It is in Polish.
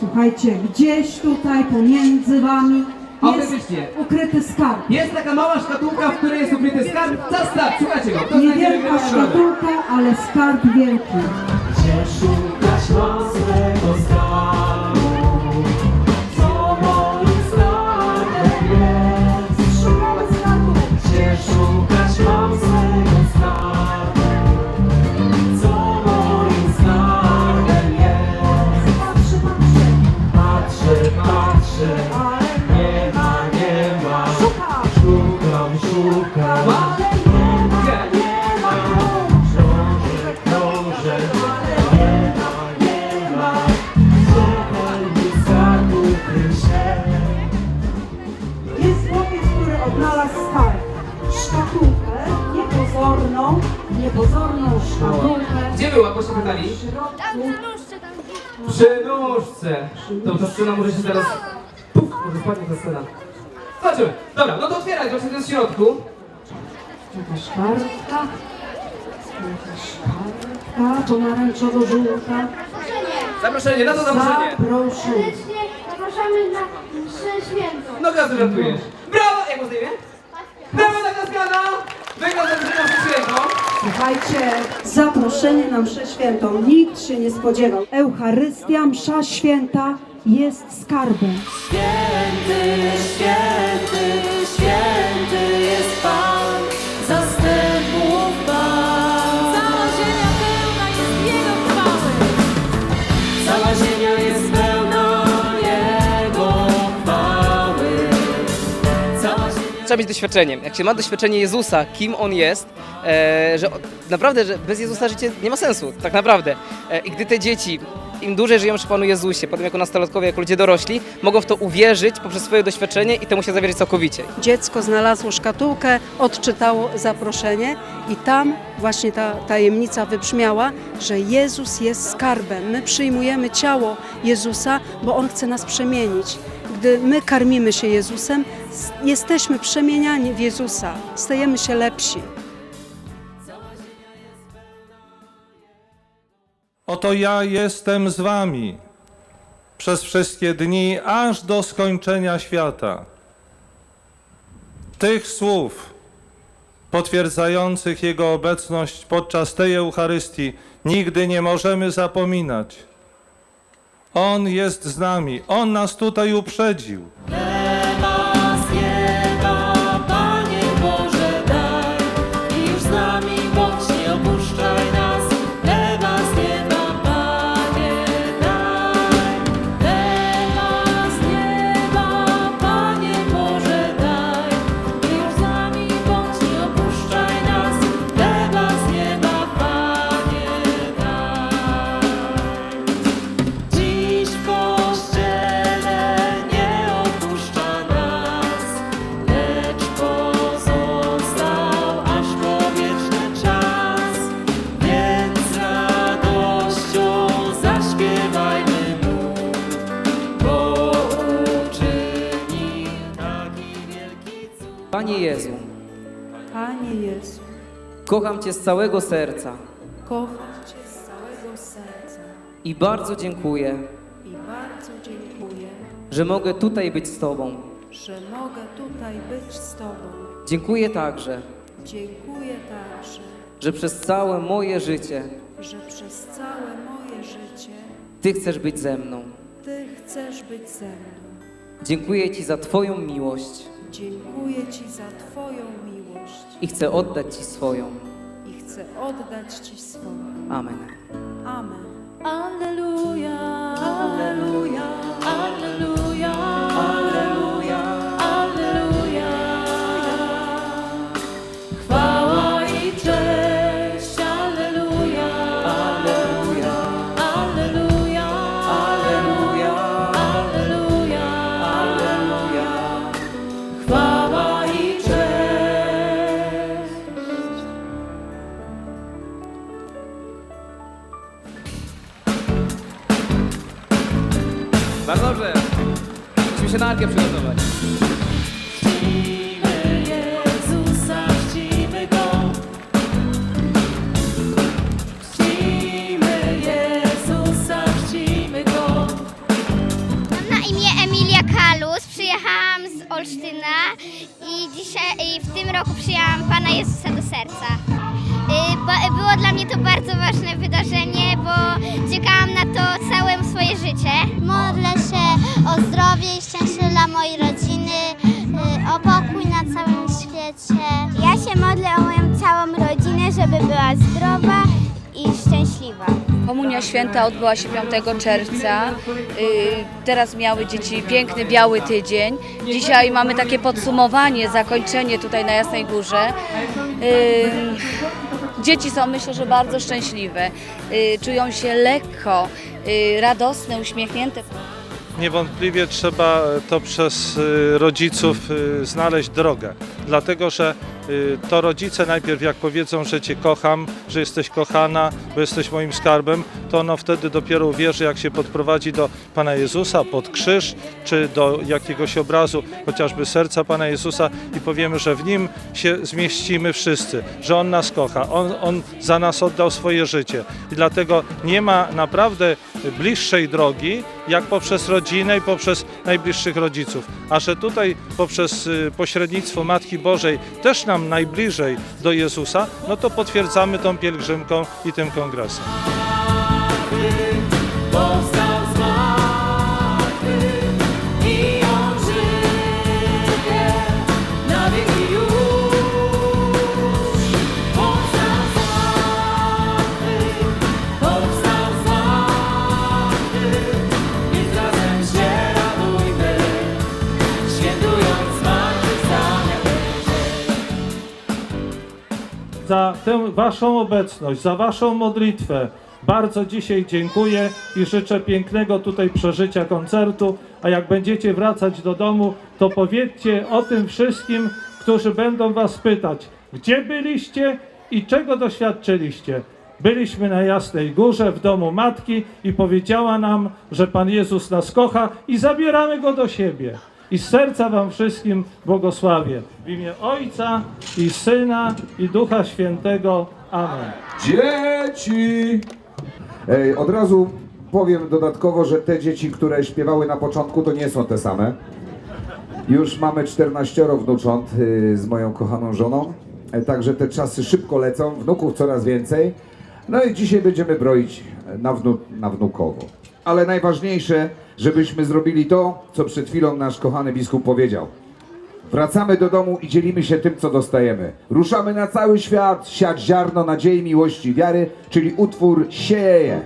Słuchajcie, gdzieś tutaj pomiędzy wami jest Autentycznie. ukryty skarb. Jest taka mała szkatułka, w której jest ukryty skarb. Zastaw, słuchajcie go. Kto znajdzie Niewielka szkatułka, ale skarb wielki. Gdzie ale nie ma, nie ma. Szukam. Szukam, szukam, ale nie ma, nie ma. krążę, krążę. Nie ma, nie ma. Pełni skarbu krył się? Jest chłopiec, który odnalazł skarb. Szkatułkę, niepozorną, niepozorną szkatułkę. Gdzie była, bo się pytali? W środku Przy nóżce. To scena może się teraz... Puf, może spadnie ta scena. Zobaczymy. Dobra, no to otwieraj, zobaczmy, co jest w środku. jakaś kartka, jakaś kartka pomarańczowo-żółta. Zaproszenie, na to zaproszenie. Zaproszenie. Serdecznie zapraszamy na mszę świętą. No gaz żartujesz. Brawo! Jak masz na imię? Brawo na Kaskana! Wygrał zaproszenie w święto. Słuchajcie, zaproszenie na mszę świętą. Nikt się nie spodziewał. Eucharystia, msza święta jest skarbem. Święty, święty, święty jest Pan, zastępów Pan. Cała ziemia pełna jest Jego chwały. Cała ziemia jest pełna Jego chwały. Cała ziemia Trzeba mieć doświadczenie. Jak się ma doświadczenie Jezusa, kim On jest, e, że naprawdę, że bez Jezusa życie nie ma sensu, tak naprawdę. E, I gdy te dzieci im dłużej żyją przy Panu Jezusie, potem jako nastolatkowie, jako ludzie dorośli, mogą w to uwierzyć poprzez swoje doświadczenie i temu się zawierzyć całkowicie. Dziecko znalazło szkatułkę, odczytało zaproszenie i tam właśnie ta tajemnica wybrzmiała, że Jezus jest skarbem. My przyjmujemy ciało Jezusa, bo On chce nas przemienić. Gdy my karmimy się Jezusem, jesteśmy przemieniani w Jezusa, stajemy się lepsi. Oto ja jestem z wami przez wszystkie dni, aż do skończenia świata. Tych słów potwierdzających Jego obecność podczas tej Eucharystii nigdy nie możemy zapominać. On jest z nami, On nas tutaj uprzedził. Panie Jezu, kocham Cię z całego serca kocham Cię z całego serca i bardzo dziękuję, i bardzo dziękuję, że mogę tutaj być z Tobą. że mogę tutaj być z Tobą. Dziękuję także, Dziękuję także, że przez całe moje życie że przez całe moje życie Ty chcesz być ze mną. Ty chcesz być ze mną. Dziękuję Ci za Twoją miłość Dziękuję Ci za Twoją miłość i chcę oddać Ci swoją. i chcę oddać Ci swoją. Amen. Amen. Alleluja, alleluja, Bardzo dobrze. Musimy się na arkę przygotować. Mam na imię Emilia Kalus, przyjechałam z Olsztyna i, dzisiaj, i w tym roku przyjęłam Pana Jezusa do serca. Y, bo- Było dla mnie to bardzo ważne wydarzenie, bo czekałam na to całe swoje życie. Modlę się o zdrowie i szczęście dla mojej rodziny, y, o pokój na całym świecie. Ja się modlę o moją całą rodzinę, żeby była zdrowa i szczęśliwa. Komunia Święta odbyła się 5 czerwca. Y, Teraz miały dzieci piękny biały tydzień. Dzisiaj mamy takie podsumowanie, zakończenie tutaj na Jasnej Górze. Dzieci są myślę, że bardzo szczęśliwe. Y, Czują się lekko, y, radosne, uśmiechnięte. Niewątpliwie trzeba to przez y, rodziców znaleźć drogę, dlatego że to rodzice najpierw jak powiedzą, że Cię kocham, że jesteś kochana, bo jesteś moim skarbem, to ono wtedy dopiero uwierzy, jak się podprowadzi do Pana Jezusa, pod krzyż, czy do jakiegoś obrazu, chociażby serca Pana Jezusa i powiemy, że w Nim się zmieścimy wszyscy, że On nas kocha, On, on za nas oddał swoje życie. I dlatego nie ma naprawdę bliższej drogi, jak poprzez rodzinę i poprzez najbliższych rodziców. A że tutaj poprzez y, pośrednictwo Matki Bożej też nam najbliżej do Jezusa, no to potwierdzamy tą pielgrzymką i tym kongresem. Za tę Waszą obecność, za Waszą modlitwę bardzo dzisiaj dziękuję i życzę pięknego tutaj przeżycia koncertu. A jak będziecie wracać do domu, to powiedzcie o tym wszystkim, którzy będą Was pytać, gdzie byliście i czego doświadczyliście. Byliśmy na Jasnej Górze w domu matki i powiedziała nam, że Pan Jezus nas kocha i zabieramy Go do siebie. I z serca Wam wszystkim błogosławię. W imię Ojca i Syna i Ducha Świętego. Amen. Dzieci! Ej, od razu powiem dodatkowo, że te dzieci, które śpiewały na początku, to nie są te same. Już mamy 14 wnucząt y, z moją kochaną żoną, e, także te czasy szybko lecą, wnuków coraz więcej. No i dzisiaj będziemy broić na, wnu, na wnukowo. Ale najważniejsze, żebyśmy zrobili to, co przed chwilą nasz kochany biskup powiedział. Wracamy do domu i dzielimy się tym, co dostajemy. Ruszamy na cały świat, siać ziarno nadziei, miłości, wiary, czyli utwór sieje.